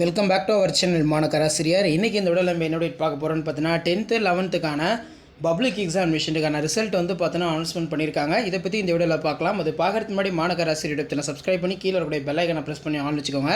Welcome back to our channel மாணக்கராசிரியர் இன்றைக்கி இந்த விட நம்ம என்னோட பார்க்க போகிறோன்னு பார்த்தீங்கன்னா டென்த்து லெவன்த்துக்கான பப்ளிக் எக்ஸாமினேஷனுக்கான ரிசல்ட் வந்து பார்த்தீங்கன்னா அனௌன்ஸ்மெண்ட் பண்ணியிருக்காங்க. இதை பற்றி இந்த விடலில் பார்க்கலாம். அது பார்க்குறதுக்கு முன்னாடி மாணக்கராசிரியர் சப்ஸ்கிரைப் பண்ணி கீழே இருக்கக்கூடிய பெல்லைக்கனை ப்ரெஸ் பண்ணி ஆன் வச்சுக்கோங்க.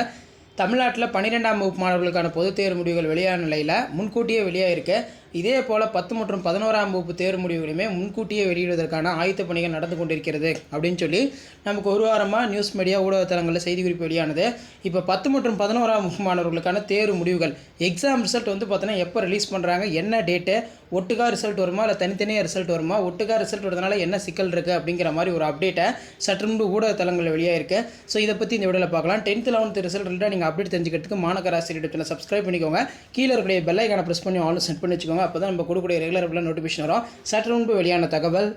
தமிழ்நாட்டில் பன்னிரெண்டாம் வகுப்பு மாணவர்களுக்கான பொதுத் தேர்வு முடிவுகள் வெளியான நிலையில் முன்கூட்டியே வெளியாக இருக்குது இதே போல் பத்து மற்றும் பதினோராம் வகுப்பு தேர்வு முடிவுகளுமே முன்கூட்டியே வெளியிடுவதற்கான ஆயத்த பணிகள் நடந்து கொண்டிருக்கிறது அப்படின்னு சொல்லி நமக்கு ஒரு வாரமாக நியூஸ் மீடியா ஊடகத்தலங்களில் செய்திக்குறிப்பு வெளியானது. இப்போ பத்து மற்றும் பதினோராம் வகுப்பு மாணவர்களுக்கான தேர்வு முடிவுகள் எக்ஸாம் ரிசல்ட் வந்து பார்த்தீங்கன்னா எப்போ ரிலீஸ் பண்ணுறாங்க என்ன டேட்டு ஒட்டுக்கா ரிசல்ட் வருமா இல்லை தனித்தனியாக ரிசல்ட் வருமா ஒட்டுக்கா ரிசல்ட் வரதுனால என்ன சிக்கல் இருக்குது அப்படிங்கிற மாதிரி ஒரு அப்டேட்டை சற்று முன்பு ஊடகத்தலங்களில் இருக்குது ஸோ இதை பற்றி இந்த வீடியோவில் பார்க்கலாம். டென்த் லெவன்த் ரிசல்ட் ரிலேட்டாக நீங்கள் அப்டேட் தெரிஞ்சுக்கிறதுக்கு மாநகராசிரியத்தில் சப்ஸ்கிரைப் பண்ணிக்கோங்க. கீழே இருக்கிற பெல்லைக்கான ப்ரெஸ் பண்ணி ஆல் செட் பண்ணி வச்சுக்கோங்க. அப்போ தான் நம்ம கொடுக்கக்கூடிய ரெகுலர் நோட்டிஃபிகேஷன் வரும். சற்று முன்பு வெளியான தகவல்.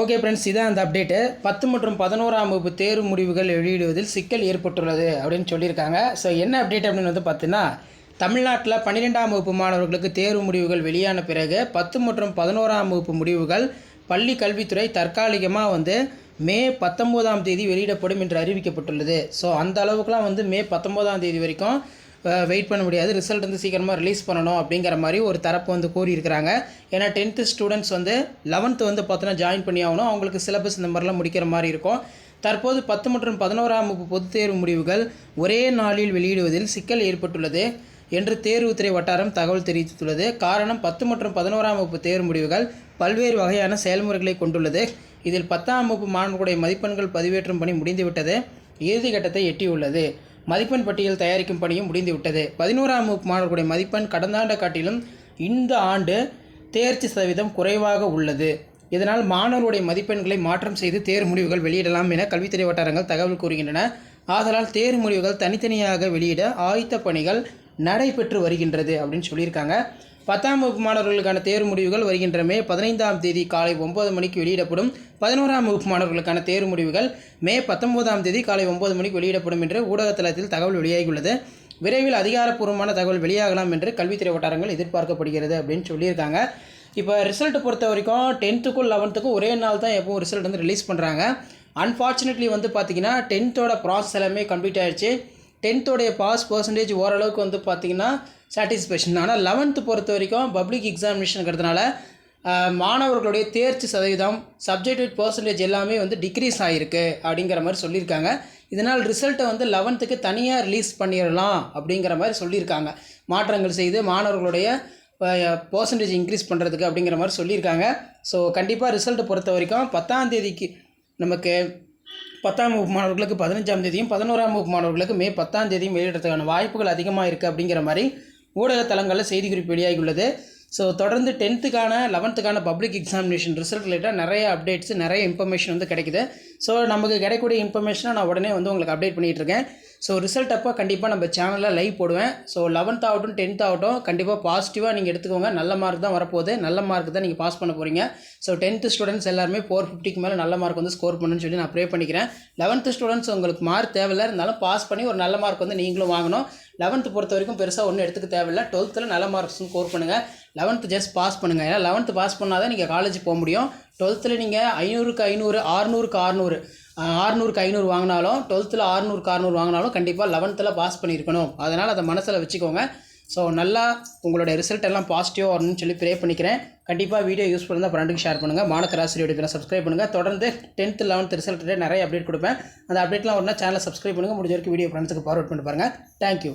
ஓகே ஃப்ரெண்ட்ஸ் இதான் அந்த அப்டேட்டு பத்து மற்றும் பதினோராம் வகுப்பு தேர்வு முடிவுகள் வெளியிடுவதில் சிக்கல் ஏற்பட்டுள்ளது அப்படின்னு சொல்லியிருக்காங்க. ஸோ என்ன அப்டேட் அப்படின்னு வந்து பார்த்தீங்கன்னா தமிழ்நாட்டில் பன்னிரெண்டாம் வகுப்பு மாணவர்களுக்கு தேர்வு முடிவுகள் வெளியான பிறகு பத்து மற்றும் பதினோராம் வகுப்பு முடிவுகள் பள்ளி கல்வித்துறை தற்காலிகமாக வந்து மே பத்தொம்போதாம் தேதி வெளியிடப்படும் என்று அறிவிக்கப்பட்டுள்ளது. ஸோ அந்த அளவுக்குலாம் வந்து மே பத்தொம்போதாம் தேதி வரைக்கும் வெயிட் பண்ண முடியாது. ரிசல்ட் வந்து சீக்கிரமாக ரிலீஸ் பண்ணணும் அப்படிங்கிற மாதிரி ஒரு தரப்பு வந்து கூறியிருக்கிறாங்க. ஏன்னா டென்த்து ஸ்டூடெண்ட்ஸ் வந்து லெவன்த்து வந்து பார்த்தோன்னா ஜாயின் பண்ணி ஆகணும். அவங்களுக்கு சிலபஸ் இந்த மாதிரிலாம் முடிக்கிற மாதிரி இருக்கும். தற்போது பத்து மற்றும் பதினோராம் வகுப்பு பொதுத் தேர்வு முடிவுகள் ஒரே நாளில் வெளியிடுவதில் சிக்கல் ஏற்பட்டுள்ளது என்று தேர்வுத்துறை வட்டாரம் தகவல் தெரிவித்துள்ளது. காரணம் பத்து மற்றும் பதினோராம் வகுப்பு தேர்வு முடிவுகள் பல்வேறு வகையான செயல்முறைகளை கொண்டுள்ளது. இதில் பத்தாம் வகுப்பு மாணவர்களுடைய மதிப்பெண்கள் பதிவேற்றும் பணி முடிந்துவிட்டது. இறுதி கட்டத்தை எட்டியுள்ளது. மதிப்பெண் பட்டியல் தயாரிக்கும் பணியும் முடிந்துவிட்டது. பதினோராம் வகுப்பு மாணவர்களுடைய மதிப்பெண் கடந்த ஆண்டை காட்டிலும் இந்த ஆண்டு தேர்ச்சி சதவீதம் குறைவாக உள்ளது. இதனால் மாணவர்களுடைய மதிப்பெண்களை மாற்றம் செய்து தேர்வு முடிவுகள் வெளியிடலாம் என கல்வித்துறை வட்டாரங்கள் தகவல் கூறுகின்றன. ஆதலால் தேர்வு முடிவுகள் தனித்தனியாக வெளியிட ஆயத்த பணிகள் நடைபெற்று வருகின்றது அப்படின்னு சொல்லியிருக்காங்க. பத்தாம் வகுப்பு மாணவர்களுக்கான தேர்வு முடிவுகள் வருகின்ற மே பதினைந்தாம் தேதி காலை ஒன்பது மணிக்கு வெளியிடப்படும். பதினோராம் வகுப்பு மாணவர்களுக்கான தேர்வு முடிவுகள் மே பத்தொன்பதாம் தேதி காலை ஒன்பது மணிக்கு வெளியிடப்படும் என்று ஊடகத்தளத்தில் தகவல் வெளியாகியுள்ளது. விரைவில் அதிகாரப்பூர்வமான தகவல் வெளியாகலாம் என்று கல்வித்துறை வட்டாரங்கள் எதிர்பார்க்கப்படுகிறது அப்படின்னு சொல்லியிருக்காங்க. இப்போ ரிசல்ட் பொறுத்த வரைக்கும் டென்த்துக்கும் லெவன்த்துக்கும் ஒரே நாள் தான் எப்பவும் ரிசல்ட் வந்து ரிலீஸ் பண்ணுறாங்க அன்ஃபார்ச்சுனேட்லி வந்து பார்த்திங்கன்னா டென்த்தோட ப்ராசஸ் எல்லாமே கம்ப்ளீட் ஆகிடுச்சு டென்த்தோடைய பாஸ் பர்சன்டேஜ் ஓரளவுக்கு வந்து பார்த்திங்கன்னா சாட்டிஸ்ஃபேக்ஷன் ஆனால் லெவன்த்து பொறுத்த வரைக்கும் பப்ளிக் எக்ஸாமினேஷனுங்கிறதுனால மாணவர்களுடைய தேர்ச்சி சதவீதம் சப்ஜெக்ட் பர்சன்டேஜ் எல்லாமே வந்து டிக்ரீஸ் ஆகிருக்கு அப்படிங்கிற மாதிரி சொல்லியிருக்காங்க. இதனால் ரிசல்ட்டை வந்து லெவன்த்துக்கு தனியாக ரிலீஸ் பண்ணிடலாம் அப்படிங்கிற மாதிரி சொல்லியிருக்காங்க. மாற்றங்கள் செய்து மாணவர்களுடைய பர்சன்டேஜ் இன்க்ரீஸ் பண்ணுறதுக்கு அப்படிங்கிற மாதிரி சொல்லியிருக்காங்க. ஸோ கண்டிப்பாக ரிசல்ட்டை பொறுத்த வரைக்கும் பத்தாம் தேதிக்கு நமக்கு பத்தாம் வகுப்பு மாணவர்களுக்கு பதினஞ்சாம் தேதியும் பதினோராம் வகுப்பு மாணவர்களுக்கு மே பத்தாம் தேதியும் வெளியிடுறதுக்கான வாய்ப்புகள் அதிகமாக இருக்குது அப்படிங்கிற மாதிரி ஊடகத்தலங்களில் செய்திக்குறிப்பு வெளியாகியுள்ளது. ஸோ தொடர்ந்து டென்த்துக்கான லெவன்த்துக்கான பப்ளிக் எக்ஸாமினேஷன் ரிசல்ட் ரிலேட்டாக நிறைய அப்டேட்ஸ் நிறைய இன்ஃபர்மேஷன் வந்து கிடைக்குது. ஸோ நமக்கு கிடைக்கக்கூடிய இன்ஃபர்மேஷனை நான் உடனே வந்து உங்களுக்கு அப்டேட் பண்ணிகிட்டு இருக்கேன். ஸோ ரிசல்ட் அப்போ கண்டிப்பாக நம்ம சேனலில் லைவ் போடுவேன். ஸோ லெவன்த் ஆகட்டும் டென்த் ஆகட்டும் கண்டிப்பாக பாசிட்டிவாக நீங்கள் எடுத்துக்கோங்க. நல்ல மார்க் தான் வரப்போகுது. நல்ல மார்க் தான் நீங்கள் பாஸ் பண்ண போகிறீங்க ஸோ டென்த்து ஸ்டூடெண்ட்ஸ் எல்லாருமே ஃபோர் ஃபிஃப்டிக்கு மேலே நல்ல மார்க் வந்து ஸ்கோர் பண்ணுன்னு சொல்லி நான் ப்ரே பண்ணிக்கிறேன். லெவன்த்து ஸ்டூடெண்ட்ஸ் உங்களுக்கு மார்க் தேவையில்லை. இருந்தாலும் பாஸ் பண்ணி ஒரு நல்ல மார்க் வந்து நீங்களும் வாங்கணும். லெவன்த்து பொறுத்த வரைக்கும் பெருசாக ஒன்றும் எடுத்துக்க தேவையில்லை. டுவெல்த்தில் நல்ல மார்க்ஸ் ஸ்கோர் பண்ணுங்கள் லெவன்த்து ஜஸ்ட் பாஸ் பண்ணுங்கள் ஏன்னா லெவன்த்து பாஸ் பண்ணால் தான் நீங்கள் காலேஜ் போக முடியும். டுவெல்த்தில் நீங்கள் ஐநூறுக்கு ஐநூறு ஆறுநூறுக்கு ஆறுநூறு ஆறுநூறுக்கு ஐநூறு வாங்கினாலும் டுவெல்த்தில் ஆறுநூறுக்கு ஆறுநூறு வாங்கினாலும் கண்டிப்பாக லெவன்த்தில் பாஸ் பண்ணியிருக்கணும். அதனால் அதை மனசில் வச்சுக்கோங்க. ஸோ நல்லா உங்களோட ரிசல்ட் எல்லாம் பாசிட்டிவாக வரணும்னு சொல்லி ப்ரே பண்ணிக்கிறேன். கண்டிப்பாக வீடியோ யூஸ் பண்ணால் ஃப்ரெண்டுக்கு ஷேர் பண்ணுங்கள் மாணக்கராசிரியோட சப்ஸ்கிரைப் பண்ணுங்கள் தொடர்ந்து டென்த்து லெவன்த் ரிசல்ட் நிறைய அப்டேட் கொடுப்பேன். அந்த அப்டேட்லாம் ஒன்றா சேனலை சப்ஸ்கிரைப் பண்ணுங்கள் முடிஞ்ச வரைக்கும் வீடியோ ஃப்ரெண்ட்ஸுக்கு ஃபார்வர்ட் பண்ணி பாருங்கள் தேங்க்யூ